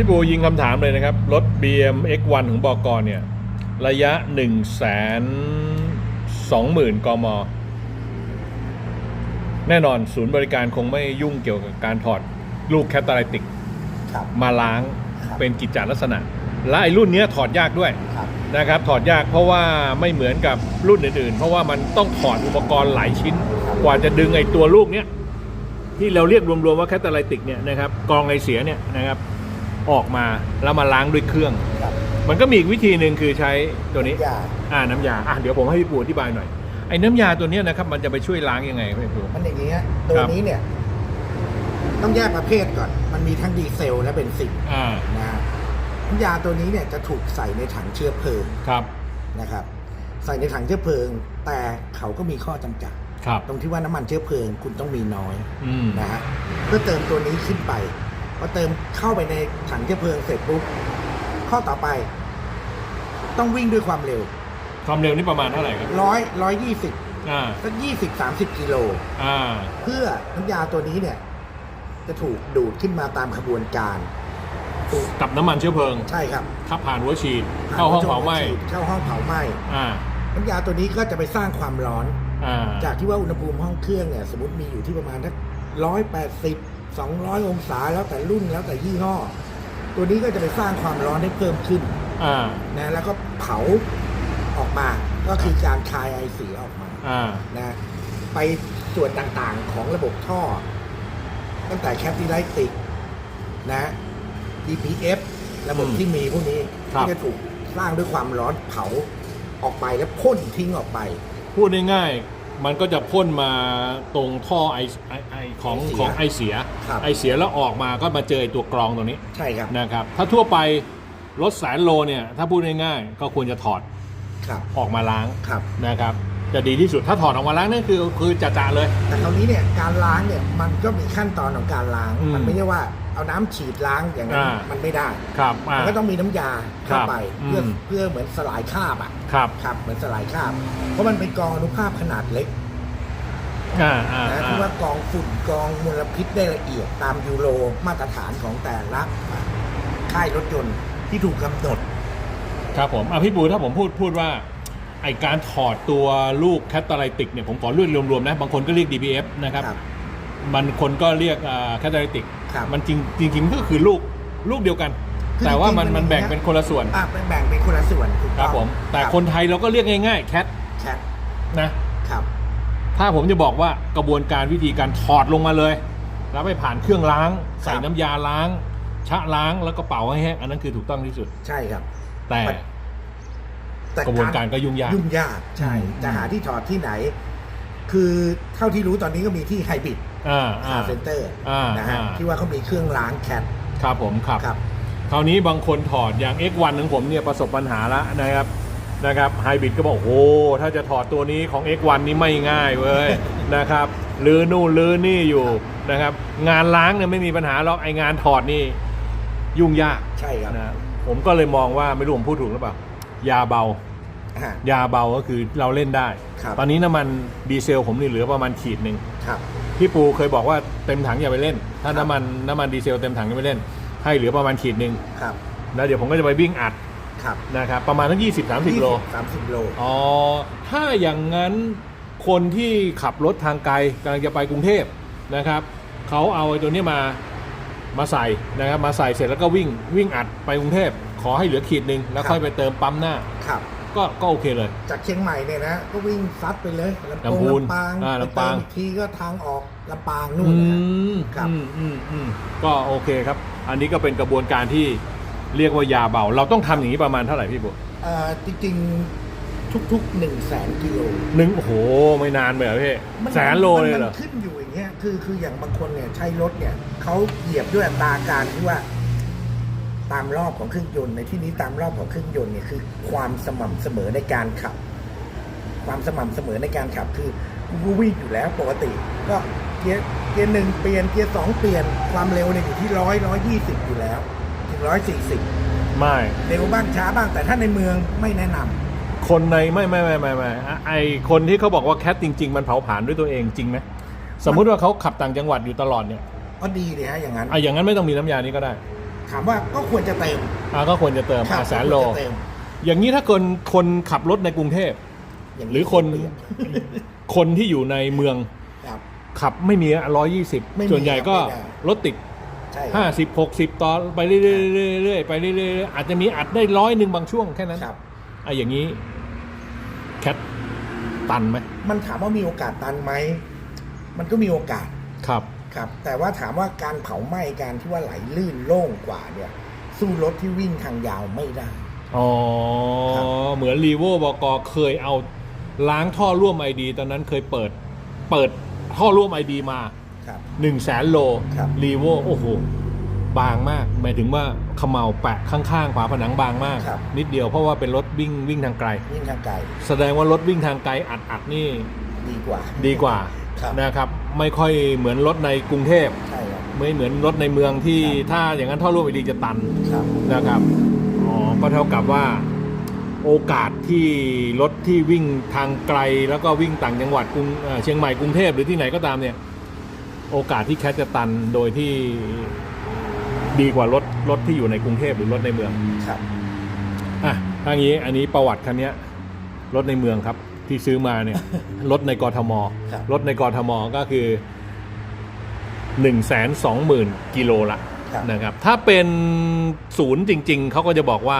พี่ปูยิงคำถามเลยนะครับ รถ BM X1 ของบอกรเนี่ย ระยะ1นึ่งแสนสองหมื่นกม แน่นอนศูนย์บริการคงไม่ยุ่งเกี่ยวกับการถอดลูกแคตตาลิติกครับมาล้างครับเป็นกิจจลักษณะ และไอ้รุ่นเนี้ยถอดยากด้วยครับนะครับ ถอดยากเพราะว่าไม่เหมือนกับรุ่นอื่น ๆ เพราะว่ามันต้องถอดอุปกรณ์หลายชิ้น กว่าจะดึงไอ้ตัวลูกเนี้ยที่เราเรียกรวมๆว่าแคตตาลิติกเนี่ยนะครับกรองไอเสียเนี่ยนะครับ ออกมาแล้วมาล้างด้วยเครื่อง ครับมันก็มีอีกวิธีหนึ่งคือใช้ตัวนี้ยาอ่าน้ำยาอะเดี๋ยวผมให้พี่ปูอธิบายหน่อย ไอ้น้ำยาตัวเนี้ยนะครับ มันจะไปช่วยล้างยังไงพี่ปู มันอย่างนี้ฮะตัวนี้เนี่ย ต้องแยกประเภทก่อน มันมีทั้งดีเซลและเบนซินอ่านะฮะน้ำยาตัวนี้เนี่ยจะถูกใส่ในถังเชื้อเพลิงครับนะครับ ใส่ในถังเชื้อเพลิง แต่เขาก็มีข้อจำกัด ครับ ตรงที่ว่าน้ำมันเชื้อเพลิงคุณต้องมีน้อยอืมนะฮะเพื่อเติมตัวนี้ขึ้นไป พอเติมเข้าไปในถังเชื้อเพลิงเสร็จปุ๊บข้อต่อไป ต้องวิ่งด้วยความเร็ว ความเร็วนี่ประมาณเท่าไหร่ครับร้อยร้อยยี่สิบอ่าสักยี่สิบสามสิบกิโลอ่าเพื่อน้ำยาตัวนี้เนี่ย จะถูกดูดขึ้นมาตามขบวนการถูกกับน้ำมันเชื้อเพลิงใช่ครับขับผ่านหัวฉีด เข้าห้องเผาไหม้เข้าห้องเผาไหม้อ่าน้ำยาตัวนี้ก็จะไปสร้างความร้อนอ่าจากที่ว่าอุณหภูมิห้องเครื่องเนี่ย สมมติมีอยู่ที่ประมาณทักร้อยแปดสิบ สองร้อยองศาแล้วแต่รุ่นแล้วแต่ยี่ห้อ ตัวนี้ก็จะไปสร้างความร้อนให้เพิ่มขึ้นอ่านะแล้วก็เผาออกมาก็คือการคายไอเสียออกมาอ่านะไปส่วนต่างๆของระบบท่อ ตั้งแต่แคปติไลติกนะ DPF ระบบอืมที่มีพวกนี้ครับที่จะถูกสร้างด้วยความร้อนเผาออกไปแล้วพ่นทิ้งออกไป พูดง่ายๆ มันก็จะพ่นมาตรงท่อไอไอไอของไอเสียของไอเสีย ครับ ไอเสียแล้วออกมาก็มาเจอไอ้ตัวกรองตรงนี้ใช่ครับนะครับ ถ้าทั่วไปรถแสนโลเนี่ย ถ้าพูดง่ายๆก็ควรจะถอดครับออกมาล้างครับ นะครับ จะดีที่สุดถ้าถอดออกมาล้างนั่นคือคือจะจะเลย แต่คราวนี้เนี่ยการล้างเนี่ยมันก็มีขั้นตอนของการล้าง อืมมันไม่ใช่ว่า เอาน้ำฉีดล้างอย่างนั้นอ่ามัมันไม่ได้ครับอ่ามันก็ต้องมีน้ำยาเข้าไปครับเพื่ออืมเพื่อเหมือนสลายคราบอะครับครับเหมือนสลายคราบ เพราะมันเป็นกองอนุภาคขนาดเล็กอ่าอ่านะอ่าที่ว่ากองฝุ่นกองมลพิษได้ละเอียดตามยูโรมาตรฐานของแต่ละค่ายรถยนต์ที่ถูกกำหนด ครับผมอะพี่ปูถ้าผมพูดพูดว่าไอการถอดตัวลูกแคตตาลิติกเนี่ยผมขอเรียกรวมๆนะ บางคนก็เรียก DPF นะครับ ครับ มันคนก็เรียกแคตตาลิติกครับมันจริงจริงๆก็คือลูกลูกเดียวกัน คือแต่ว่ามันจริงๆมันแบ่งมันเป็นคนละส่วนอะเป็นแบ่งเป็นคนละส่วนถูกคต้รัอบงผม แต่รับคนไทยเราก็เรียกง่ายๆแคทแคทนะครับ ถ้าผมจะบอกว่ากระบวนการวิธีการถอดลงมาเลย แล้วไปผ่านเครื่องล้าง ใส่น้ำยาล้าง ชะล้างแล้วก็เป่าให้แห้งอันนั้นคือถูกต้องที่สุด ใช่ครับ แต่แต่กระบวนการก็ยุ่งยาก ยุ่งยากใช่อืม จะหาที่ถอดที่ไหน คือเท่าที่รู้ตอนนี้ก็มีที่ไฮบริด อ่าคาอ่าเซ็นเตอร์อ่านนะฮะอ่าที่ว่าเขามีเครื่องล้างแคทครับผมครับครับคราวนี้บางคนถอดอย่าง X1 ของผมเนี่ยประสบปัญหาแล้วนะครับนะครับไฮบริดก็บอกโอ้โหถ้าจะถอดตัวนี้ของ X1 นี่ไม่ง่ายเว้ยนะครับลือนู่นลือนี่อยู่นะครับ งานล้างเนี่ยไม่มีปัญหาหรอกไองานถอดนี่ ยุ่งยากใช่ครับนะผมก็เลยมองว่าไม่รู้ผมพูดถูกหรือเปล่ายาเบาอ่ายาเบาก็คือเราเล่นได้ครับตอนนี้น้ำมันดีเซลผมนี่เหลือประมาณขีดหนึ่งครับ พี่ปูเคยบอกว่าเต็มถังอย่าไปเล่น ถ้าครับน้ำมันน้ำมันดีเซลเต็มถังอย่าไปเล่น ให้เหลือประมาณขีดหนึ่งครับแล้วเดี๋ยวผมก็จะไปวิ่งอัดครับนะครับประมาณทั้ง20 30โลสามสิบโลอ๋อถ้าอย่างนั้นคนที่ขับรถทางไกลกำลังจะไปกรุงเทพนะครับเขาเอาไอ้ตัวนี้มามาใส่นะครับมาใส่เสร็จแล้วก็วิ่งวิ่งอัดไปกรุงเทพขอให้เหลือขีดหนึ่งแล้วครับค่อยไปเติมปั๊มหน้าครับ ก็ก็โอเคเลย จากเชียงใหม่เนี่ยนะ ก็วิ่งซัดไปเลยลำลำพูพูนลำปางอ่าไปลำปางเติมอีกทีก็ทางออกลำปางอืนู่นนะฮะมครับ อืมอืมอืมก็โอเคครับ อันนี้ก็เป็นกระบวนการที่เรียกว่ายาเบา เราต้องทำอย่างนี้ประมาณเท่าไหร่พี่บุ๊เอ่อจริงๆทุกๆหนึ่งแสนกิโล หนึ่งโอ้โหไม่นานไปเหรอพี่มันแสนโลเลยเหรอ มันขึ้นอยู่อย่างเงี้ย คือ คืออย่างบางคนเนี่ยใช้รถเนี่ยเขาเหยียบด้วยอัตราการที่ว่า ตามรอบของเครื่องยนต์ในที่นี้ตามรอบของเครื่องยนต์เนี่ยคือความสม่ำเสมอในการขับ ความสม่ำเสมอในการขับคือกูวิ่งอยู่แล้วปกติ ก็เกียร์เกียร์หนึ่งเปลี่ยนเกียร์สองเปลี่ยนความเร็วเนี่ยอยู่ที่ร้อยร้อยยี่สิบอยู่แล้วถึงร้อยสี่สิบไม่เร็วบ้างช้าบ้างแต่ถ้าในเมืองไม่แนะนำคนในไม่ไม่ไม่ไม่ไม่อะไอคนที่เขาบอกว่าแคทจริง ๆ มันเผาผลาญด้วยตัวเองจริงไหมสมมุติว่าเขาขับต่างจังหวัดอยู่ตลอดเนี่ยก็ดีเลยฮะอย่างนั้นอะอย่างนั้นไม่ต้องมีน้ำยานี้ก็ได้ ถามว่าก็ควรจะเติมอ่าก็ควรจะเติมครับอ่าแสนโล ก็ควรจะเติม อย่างนี้ถ้าคนคนขับรถในกรุงเทพย่างหรือคนเปลี่ยคนที่อยู่ในเมืองครับ ขับไม่มีร้อยยี่สิบไม่มีส่วนใหญ่ก็ไม่ได้ รถติดใช่ห้าสิบหกสิบต่อไปเรื่อยๆเรื่อยๆไปเรื่อยๆอาจจะมีอัดได้ร้อยหนึ่งบางช่วงแค่นั้นครับ อะอย่างนี้แคทตันไหมมันถามว่ามีโอกาสตันไหม มันก็มีโอกาส ครับ ครับแต่ว่าถามว่าการเผาไหม้การที่ว่าไหลลื่นโล่งกว่าเนี่ย สู้รถที่วิ่งทางยาวไม่ได้ อ๋อ ครับ เหมือนรีโวบกเคยเอาล้างท่อร่วมไอดี ตอนนั้นเคยเปิด เปิดท่อร่วมไอดีมาครับ 1นึ่งแสนโลครับ รีโวโอ้โห บางมาก หมายถึงว่าเขมเหลาแปะข้างๆฝาผนังบางมาก ครับ นิดเดียวเพราะว่าเป็นรถวิ่งวิ่งทางไกล วิ่งทางไกลแสดงว่ารถวิ่งทางไกลอัดอัดนี่ดีกว่า ดีกว่าครับ นะครับ ไม่ค่อยเหมือนรถในกรุงเทพใช่ครับ ไม่เหมือนรถในเมืองที่ครับ ถ้าอย่างนั้นท่อร่วมไอดีจะตันครับ นะครับอ๋อก็เท่ากับว่า โอกาสที่รถที่วิ่งทางไกลแล้วก็วิ่งต่างจังหวัดกรุงเอ่อเชียงใหม่กรุงเทพหรือที่ไหนก็ตามเนี่ย โอกาสที่แคทจะตันโดยที่ดีกว่ารถรถที่อยู่ในกรุงเทพหรือรถในเมือง ครับ อะถ้างี้อันนี้ประวัติคันเนี้ยรถในเมืองครับ ที่ซื้อมาเนี่ยรถในกทมครับ รถในกทมก็คือ1นึ่งแสนสองหมื่นกิโลละครับนะครับ ถ้าเป็นศูนย์จริง ๆ เขาก็จะบอกว่า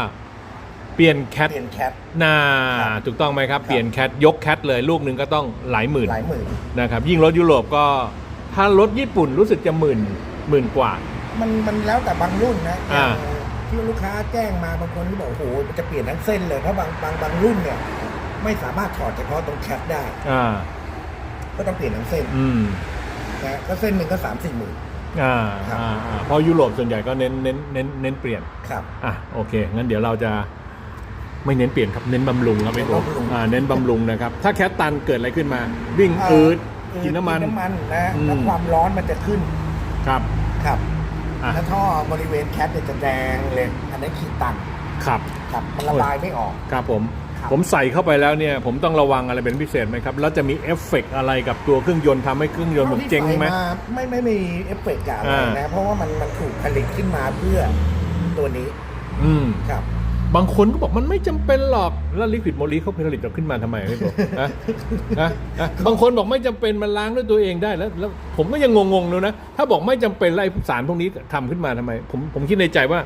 เปลี่ยนแคทเปลี่ยนแคท น่าครับถูกต้องไหมครับ ครับ เปลี่ยนแคทยกแคทเลยลูกหนึ่งก็ต้องหลายหมื่นหลายหมื่น นะครับ ยิ่งรถยุโรปก็ ถ้ารถญี่ปุ่นรู้สึกจะหมื่นหมื่นกว่า มันมันแล้วแต่บางรุ่นนะอ่าอย่างที่ลูกค้าแจ้งมาบางคนที่บอกโอ้โหมันจะเปลี่ยนทั้งเส้นเลยเพราะบางบางบางรุ่นเนี่ย ไม่สามารถถอดเฉพาะตรงแคปได้ อ่า ก็ต้องเปลี่ยนทั้งเส้นอืมนะก็เส้นหนึ่งก็สามสี่หมื่น อ่าครับ อ่าอ่าเพราะยุโรปส่วนใหญ่ก็เน้นเน้นเน้นเน้นเปลี่ยน ครับ อะโอเค งั้นเดี๋ยวเราจะไม่เน้นเปลี่ยนครับ เน้นบำรุงครับพี่โกเน้นบำรุง อ่าเน้นบำรุงนะครับ ถ้าแคทตันเกิดอะไรขึ้นมา วิ่งอืดกินน้ำมัน กินน้ำมันนะอืม แล้วความร้อนมันจะขึ้นครับครับอะแล้วท่อบริเวณแคปเนี่ยจะแดงเลย อันนั้นขีดตันครับ ครับมันระบายไม่ออก ครับผมครับ ผมใส่เข้าไปแล้วเนี่ย ผมต้องระวังอะไรเป็นพิเศษไหมครับ แล้วจะมีเอฟเฟกต์อะไรกับตัวเครื่องยนต์ทำให้เครื่องยนต์ผมเจ๊งไหม ท่าที่ใส่าไม่ไม่มีเอฟเฟกต์อะไรอ่า นะ เพราะว่ามันมันถูกผลิตขึ้นมาเพื่อตัวนี้อืม ครับ บางคนก็บอกมันไม่จำเป็นหรอก แล้วลิควิดโมลีเขาผลิตออกขึ้นมาทำไมพี่โกนะนะนะบางคนบอกไม่จำเป็นมันล้างด้วยตัวเองได้แล้วแล้วผมก็ยังงงๆเลยนะ ถ้าบอกไม่จำเป็นแล้วไอ้สารพวกนี้ทำขึ้นมาทำไม ผมผมคิดในใจว่า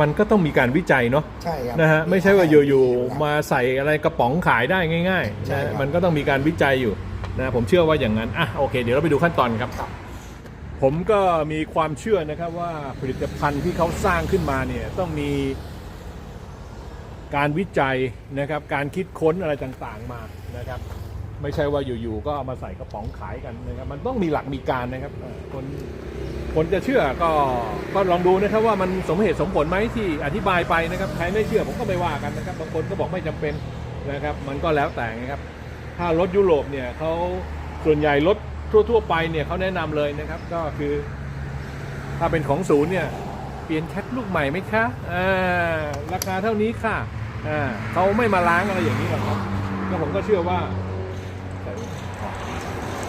มันก็ต้องมีการวิจัยเนาะใช่ครับนะฮะไม่ใช่ว่าอยู่ๆมาใส่อะไรกระป๋องขายได้ง่ายๆใช่นะครับมันก็ต้องมีการวิจัยอยู่นะผมเชื่อว่าอย่างนั้นอะโอเค เดี๋ยวเราไปดูขั้นตอนครับครับผมก็มีความเชื่อนะครับว่าผลิตภัณฑ์ที่เขาสร้างขึ้นมาเนี่ยต้องมี การวิจัยนะครับการคิดค้นอะไรต่างๆมานะครับไม่ใช่ว่าอยู่ๆก็เอามาใส่กระป๋องขายกันนะครับมันต้องมีหลักมีการนะครับคนคนจะเชื่อก็ก็ลองดูนะครับว่ามันสมเหตุสมผลไหมที่อธิบายไปนะครับใครไม่เชื่อผมก็ไม่ว่ากันนะครับบางคนก็บอกไม่จำเป็นนะครับ มันก็แล้วแต่นะครับ ถ้ารถยุโรปเนี่ยเขาส่วนใหญ่รถทั่ว ๆ ไปเนี่ยเขาแนะนำเลยนะครับ ก็คือ ถ้าเป็นของศูนย์เนี่ย ปลี่ยนแคทลูกใหม่ไหมคะอ่าราคาเท่านี้ค่ะอ่าเขาไม่มาล้างอะไรอย่างนี้หรอกครับแล้วผมก็เชื่อว่า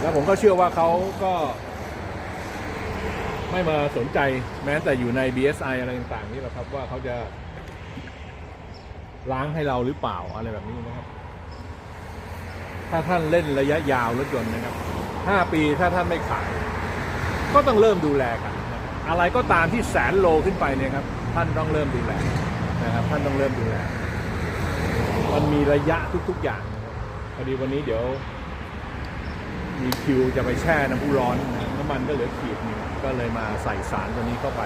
แล้วผมก็เชื่อว่าเขาก็ ไม่มาสนใจแม้แต่อยู่ใน BSI อะไรต่างๆนี่หรอครับว่าเขาจะล้างให้เราหรือเปล่าอะไรแบบนี้นะครับ ถ้าท่านเล่นระยะยาวรถยนต์นะครับ5ปีถ้าท่านไม่ขาย ก็ต้องเริ่มดูแลกัน อะไรก็ตามที่แสนโลขึ้นไปเนี่ยครับ ท่านต้องเริ่มดูแลนะครับท่านต้องเริ่มดูแลมันมีระยะทุกๆอย่างพอดีวันนี้เดี๋ยว มีคิวจะไปแช่น้ำพุร้อนน้ำมันก็เหลือขีดนึงก็เลยมาใส่สารตัวนี้เข้าไป